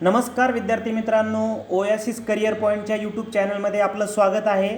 नमस्कार विद्यार्थी मित्रांनो ओयासिस करिअर पॉईंटच्या यूट्यूब चॅनलमध्ये आपलं स्वागत आहे.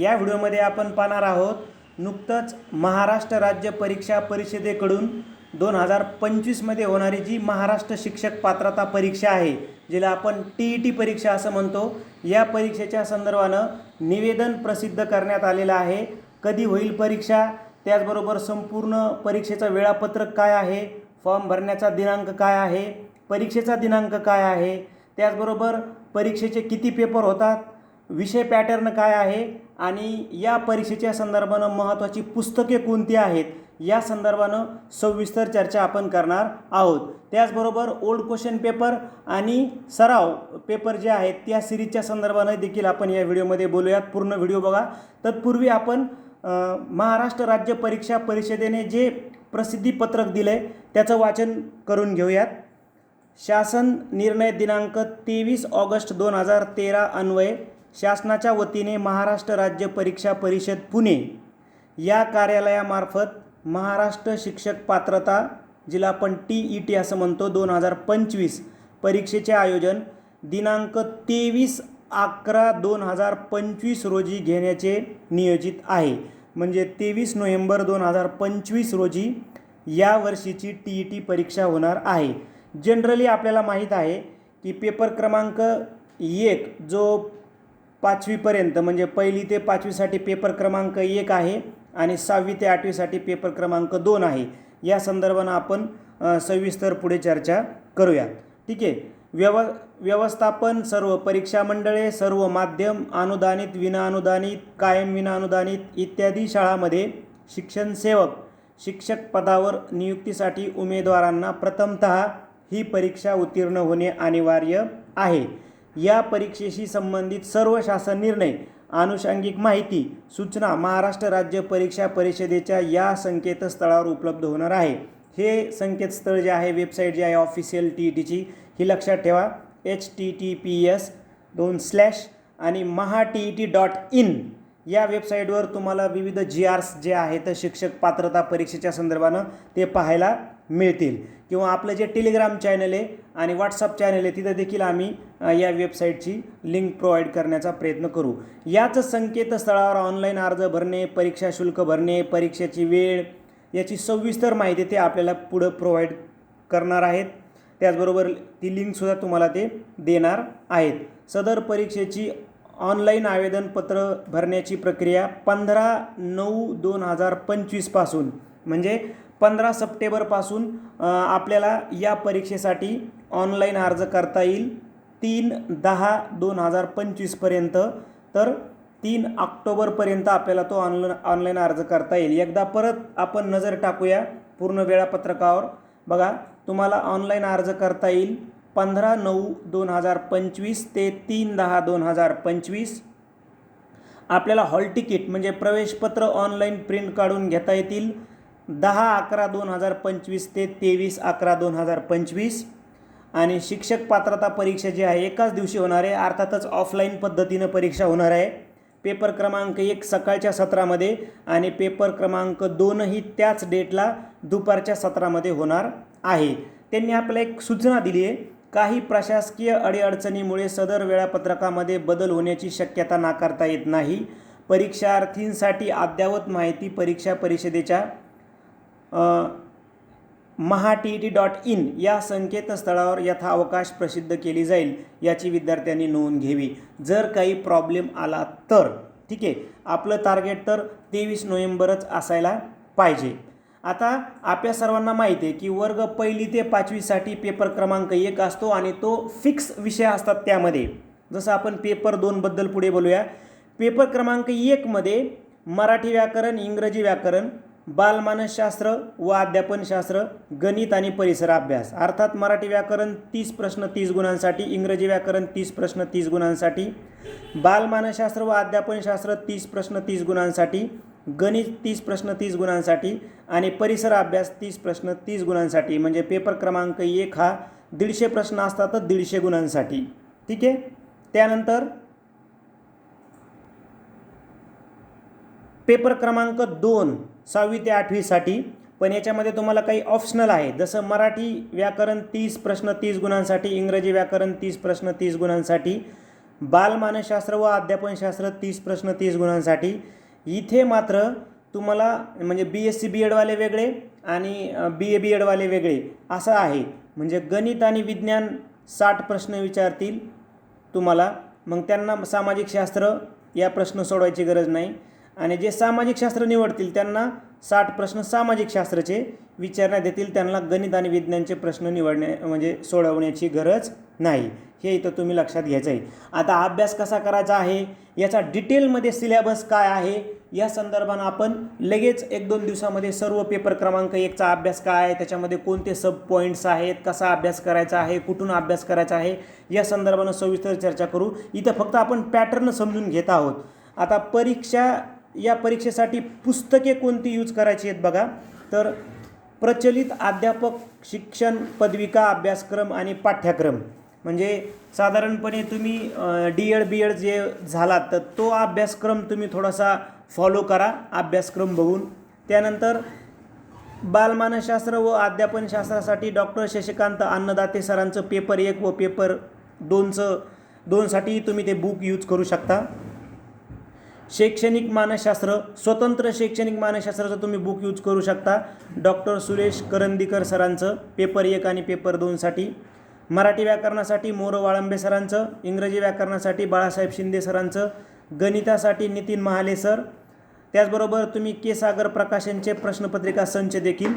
या व्हिडिओमध्ये आपण पाहणार आहोत नुकतंच महाराष्ट्र राज्य परीक्षा परिषदेकडून दोन हजार पंचवीसमध्ये होणारी जी महाराष्ट्र शिक्षक पात्रता परीक्षा आहे जिला आपण टी ई टी परीक्षा असं म्हणतो या परीक्षेच्या संदर्भानं निवेदन प्रसिद्ध करण्यात आलेलं आहे. कधी होईल परीक्षा? त्याचबरोबर संपूर्ण परीक्षेचं वेळापत्रक काय आहे? फॉर्म भरण्याचा दिनांक काय आहे? परीक्षेचा दिनांक काय आहे? त्याचबरोबर परीक्षेचे किती पेपर होतात? विषय पॅटर्न काय आहे? आणि या परीक्षेच्या संदर्भानं महत्त्वाची पुस्तके कोणती आहेत? या संदर्भानं सविस्तर चर्चा आपण करणार आहोत. त्याचबरोबर ओल्ड क्वेश्चन पेपर आणि सराव पेपर जे आहेत त्या सिरीजच्या संदर्भानं देखील आपण या व्हिडिओमध्ये बोलूयात. पूर्ण व्हिडिओ बघा. तत्पूर्वी आपण महाराष्ट्र राज्य परीक्षा परिषदेने जे प्रसिद्धीपत्रक दिलं आहे त्याचं वाचन करून घेऊयात. शासन निर्णय दिनांक तेवीस ऑगस्ट दोन हजार तेरा अन्वये शासनाच्या वतीने महाराष्ट्र राज्य परीक्षा परिषद पुणे या कार्यालयामार्फत महाराष्ट्र शिक्षक पात्रता जिला आपण टी ई टी असं म्हणतो दोन हजार पंचवीस परीक्षेचे आयोजन दिनांक तेवीस अकरा दोन हजार पंचवीस रोजी घेण्याचे नियोजित आहे. म्हणजे तेवीस नोव्हेंबर दोन हजार पंचवीस रोजी या वर्षीची टी ई टी परीक्षा होणार आहे. जनरली आपल्याला माहीत आहे की पेपर क्रमांक एक जो पाचवीपर्यंत म्हणजे पहिली ते पाचवीसाठी पेपर क्रमांक एक आहे आणि सहावी ते आठवीसाठी पेपर क्रमांक दोन आहे. या संदर्भानं आपण सविस्तर पुढे चर्चा करूया ठीक आहे? व्यव व्यवस्थापन सर्व परीक्षा मंडळे सर्व माध्यम अनुदानित विनाअनुदानित कायम विनाअनुदानित इत्यादी शाळामध्ये शिक्षण सेवक शिक्षक पदावर नियुक्तीसाठी उमेदवारांना प्रथमतः ही परीक्षा उत्तीर्ण होणे अनिवार्य आहे. या परीक्षेशी संबंधित सर्व शासन निर्णय आनुषंगिक माहिती सूचना महाराष्ट्र राज्य परीक्षा परिषदेच्या या संकेतस्थळावर उपलब्ध होणार आहे. हे संकेतस्थळ जे आहे वेबसाईट जी आहे ऑफिशियल टी ई टीची ही लक्षात ठेवा. H T T P S दोन स्लॅश आणि Maha T E T dot in या वेबसाईटवर तुम्हाला विविध जी आर्स जे आहेत शिक्षक पात्रता परीक्षेच्या संदर्भानं ते पाहायला मिळतील. किंवा आपलं जे टेलिग्राम चॅनल आहे आणि व्हॉट्सअप चॅनल आहे तिथं देखील आम्ही या वेबसाईटची लिंक प्रोव्हाइड करण्याचा प्रयत्न करू. याच संकेतस्थळावर ऑनलाईन अर्ज भरणे परीक्षा शुल्क भरणे परीक्षेची वेळ याची सविस्तर माहिती ते आपल्याला पुढं प्रोव्हाइड करणार आहेत. त्याचबरोबर ती लिंकसुद्धा तुम्हाला ते देणार आहेत. सदर परीक्षेची ऑनलाईन आवेदनपत्र भरण्याची प्रक्रिया पंधरा नऊ दोन हजार पंचवीसपासून म्हणजे पंधरा सप्टेंबरपासून आपल्याला या परीक्षेसाठी ऑनलाईन अर्ज करता येईल. तीन दहा दोन हजार पंचवीसपर्यंत तर तीन ऑक्टोबरपर्यंत आपल्याला तो ऑनलाईन ऑनलाईन अर्ज करता येईल. एकदा परत आपण नजर टाकूया पूर्ण वेळापत्रकावर. बघा तुम्हाला ऑनलाईन अर्ज करता येईल पंधरा नऊ दोन हजार पंचवीस ते तीन दहा दोन हजार पंचवीस. आपल्याला हॉल तिकीट म्हणजे प्रवेशपत्र ऑनलाईन प्रिंट काढून घेता येतील. दहा अकरा दोन हजार पंचवीस ते तेवीस अकरा दोन हजार पंचवीस. आणि शिक्षक पात्रता परीक्षा जी आहे एकाच दिवशी होणार आहे. अर्थातच ऑफलाईन पद्धतीनं परीक्षा होणार आहे. पेपर क्रमांक एक सकाळच्या सत्रामध्ये आणि पेपर क्रमांक दोनही त्याच डेटला दुपारच्या सत्रामध्ये होणार आहे. त्यांनी आपल्याला एक सूचना दिली आहे. काही प्रशासकीय अडीअडचणीमुळे सदर वेळापत्रकामध्ये बदल होण्याची शक्यता नाकारता येत नाही. परीक्षार्थींसाठी अद्ययावत माहिती परीक्षा परिषदेच्या Maha T T dot in या संकेतस्थळावर यथाअवकाश प्रसिद्ध केली जाईल याची विद्यार्थ्यांनी नोंद घ्यावी. जर काही प्रॉब्लेम आला तर ठीक आहे आपलं टार्गेट तर तेवीस नोव्हेंबरच असायला पाहिजे. आता आपल्या सर्वांना माहिती आहे की वर्ग पहिली ते पाचवीसाठी पेपर क्रमांक एक असतो आणि तो फिक्स विषय असतात त्यामध्ये. जसं आपण पेपर दोनबद्दल पुढे बोलूया. पेपर क्रमांक एकमध्ये मराठी व्याकरण इंग्रजी व्याकरण बालमानसशास्त्र व अध्यापनशास्त्र गणित आणि परिसर अभ्यास. अर्थात मराठी व्याकरण तीस प्रश्न तीस गुणांसाठी इंग्रजी व्याकरण तीस प्रश्न तीस गुणांसाठी बालमानसशास्त्र व अध्यापनशास्त्र तीस प्रश्न तीस गुणांसाठी गणित तीस प्रश्न तीस गुणांसाठी आणि परिसर अभ्यास तीस प्रश्न तीस गुणांसाठी. म्हणजे पेपर क्रमांक एक हा दीडशे प्रश्न असतात तर दीडशे गुणांसाठी. ठीक आहे? त्यानंतर पेपर क्रमांक दोन. सहावी ते आठवीसाठी पण याच्यामध्ये तुम्हाला काही ऑप्शनल आहे. जसं मराठी व्याकरण तीस प्रश्न तीस गुणांसाठी इंग्रजी व्याकरण तीस प्रश्न तीस गुणांसाठी बालमानसशास्त्र व अध्यापनशास्त्र तीस प्रश्न तीस गुणांसाठी. इथे मात्र तुम्हाला म्हणजे बी एस सी बी एडवाले वेगळे आणि बी ए बी एडवाले वेगळे. असं आहे. म्हणजे गणित आणि विज्ञान साठ प्रश्न विचारतील तुम्हाला. मग त्यांना सामाजिक शास्त्र या प्रश्न सोडवायची गरज नाही. आणि जे सामाजिक शास्त्र निवडतील त्यांना साठ प्रश्न सामाजिक शास्त्राचे विचारण्यात येतील. त्यांना गणित आणि विज्ञानचे प्रश्न निवडण्या म्हणजे सोडवण्याची गरज नाही. हे इथं तुम्ही लक्षात घ्यायचं आहे आता अभ्यास कसा करायचा आहे? याचा डिटेलमध्ये सिलेबस काय आहे? या संदर्भानं आपण लगेच एक दोन दिवसामध्ये सर्व पेपर क्रमांक एकचा अभ्यास काय आहे? त्याच्यामध्ये कोणते सब पॉईंट्स आहेत? कसा अभ्यास करायचा आहे? कुठून अभ्यास करायचा आहे? या संदर्भानं सविस्तर चर्चा करू. इथं फक्त आपण पॅटर्न समजून घेत आहोत. आता परीक्षा या परीक्षेसाठी पुस्तके कोणती यूज करायची आहेत बघा. तर प्रचलित अध्यापक शिक्षण पदविका अभ्यासक्रम आणि पाठ्यक्रम. म्हणजे साधारणपणे तुम्ही डी एड बी एड जे झालात तर तो अभ्यासक्रम तुम्ही थोडासा फॉलो करा अभ्यासक्रम बघून. त्यानंतर बालमानसशास्त्र व अध्यापनशास्त्रासाठी डॉक्टर शशिकांत अन्नदाते सरांचं पेपर एक व पेपर दोनचं दोनसाठी तुम्ही ते बुक यूज करू शकता. शैक्षणिक मानसशास्त्र स्वतंत्र शैक्षणिक मानसशास्त्राचं तुम्ही बुक यूज करू शकता. डॉक्टर सुरेश करंदीकर सरांचं पेपर एक आणि पेपर दोनसाठी मराठी व्याकरणासाठी मोर वाळंबे सरांचं इंग्रजी व्याकरणासाठी बाळासाहेब शिंदे सरांचं गणितासाठी नितीन महाले सर. त्याचबरोबर तुम्ही के सागर प्रकाशनचे प्रश्नपत्रिका संच देखील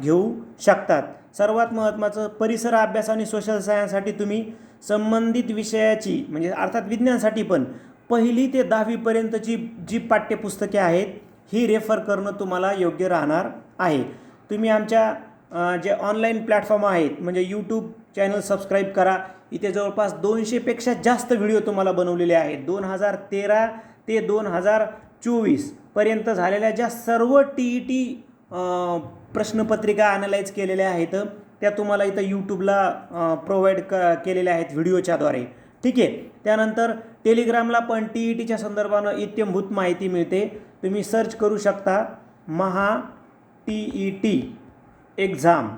घेऊ शकतात. सर्वात महत्त्वाचं परिसर अभ्यास आणि सोशल सायन्ससाठी तुम्ही संबंधित विषयाची म्हणजे अर्थात विज्ञानसाठी पण पहिली ते दहावीपर्यंतची जी पाठ्यपुस्तके आहेत ही रेफर करणं तुम्हाला योग्य राहणार आहे. तुम्ही आमच्या जे ऑनलाईन प्लॅटफॉर्म आहेत म्हणजे यूट्यूब चॅनल सबस्क्राईब करा. इथे जवळपास दोनशेपेक्षा जास्त व्हिडिओ तुम्हाला बनवलेले आहेत. दोन हजार तेरा ते दोन हजार चोवीसपर्यंत झालेल्या ज्या सर्व टी ई टी प्रश्नपत्रिका ॲनलाईज केलेल्या आहेत त्या तुम्हाला इथं यूट्यूबला प्रोव्हाइड क केलेल्या आहेत व्हिडिओच्याद्वारे ठीक आहे? त्यानंतर टेलिग्रामला पण टी ई टीच्या संदर्भानं इत्यंभूत माहिती मिळते. तुम्ही सर्च करू शकता. Maha T E T exam.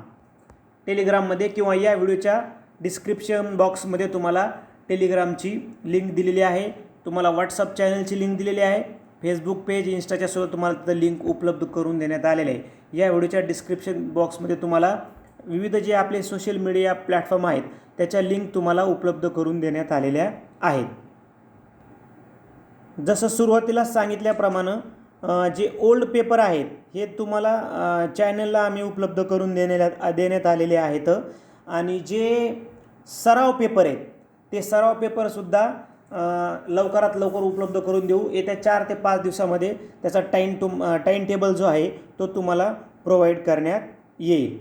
टेलिग्राममध्ये किंवा या व्हिडिओच्या डिस्क्रिप्शन बॉक्समध्ये तुम्हाला टेलिग्रामची लिंक दिलेली आहे. तुम्हाला व्हॉट्सअप चॅनलची लिंक दिलेली आहे. फेसबुक पेज इन्स्टाच्या सुद्धा तुम्हाला तिथं लिंक उपलब्ध करून देण्यात आलेले आहे. या व्हिडिओच्या डिस्क्रिप्शन बॉक्समध्ये तुम्हाला विविध जे आपले सोशल मीडिया प्लॅटफॉर्म आहेत त्याच्या लिंक तुम्हाला उपलब्ध करून देण्यात आलेल्या आहेत. जसं सुरुवातीला सांगितल्याप्रमाणे जे ओल्ड पेपर आहेत हे तुम्हाला चॅनलला आम्ही उपलब्ध करून देण्यात देण्यात आलेले आहेत. आणि जे सराव पेपर आहेत ते सराव पेपरसुद्धा लवकरात लवकर उपलब्ध करून देऊ. येत्या चार ते पाच दिवसामध्ये त्याचा टाईम टू टाईम टेबल जो आहे तो तुम्हाला प्रोव्हाइड करण्यात येईल.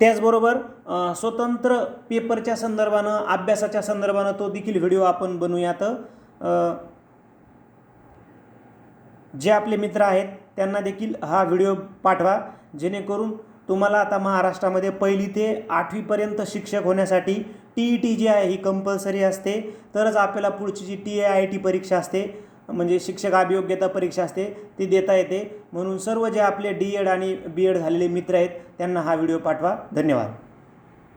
त्याचबरोबर स्वतंत्र पेपरच्या संदर्भानं अभ्यासाच्या संदर्भानं तो देखील व्हिडिओ आपण बनवूयात. जे आपले मित्र आहेत त्यांना देखील हा व्हिडिओ पाठवा. जेणेकरून तुम्हाला आता महाराष्ट्रामध्ये पहिली ते आठवीपर्यंत शिक्षक होण्यासाठी टी ई टी जी आहे ही कंपल्सरी असते. तरच आपल्याला पुढची जी टी आय आय टी परीक्षा असते म्हणजे शिक्षक अभियोग्यता परीक्षा असते ती देता येते. म्हणून सर्व जे आपले डी एड आणि बी एड झालेले मित्र आहेत त्यांना हा व्हिडिओ पाठवा. धन्यवाद.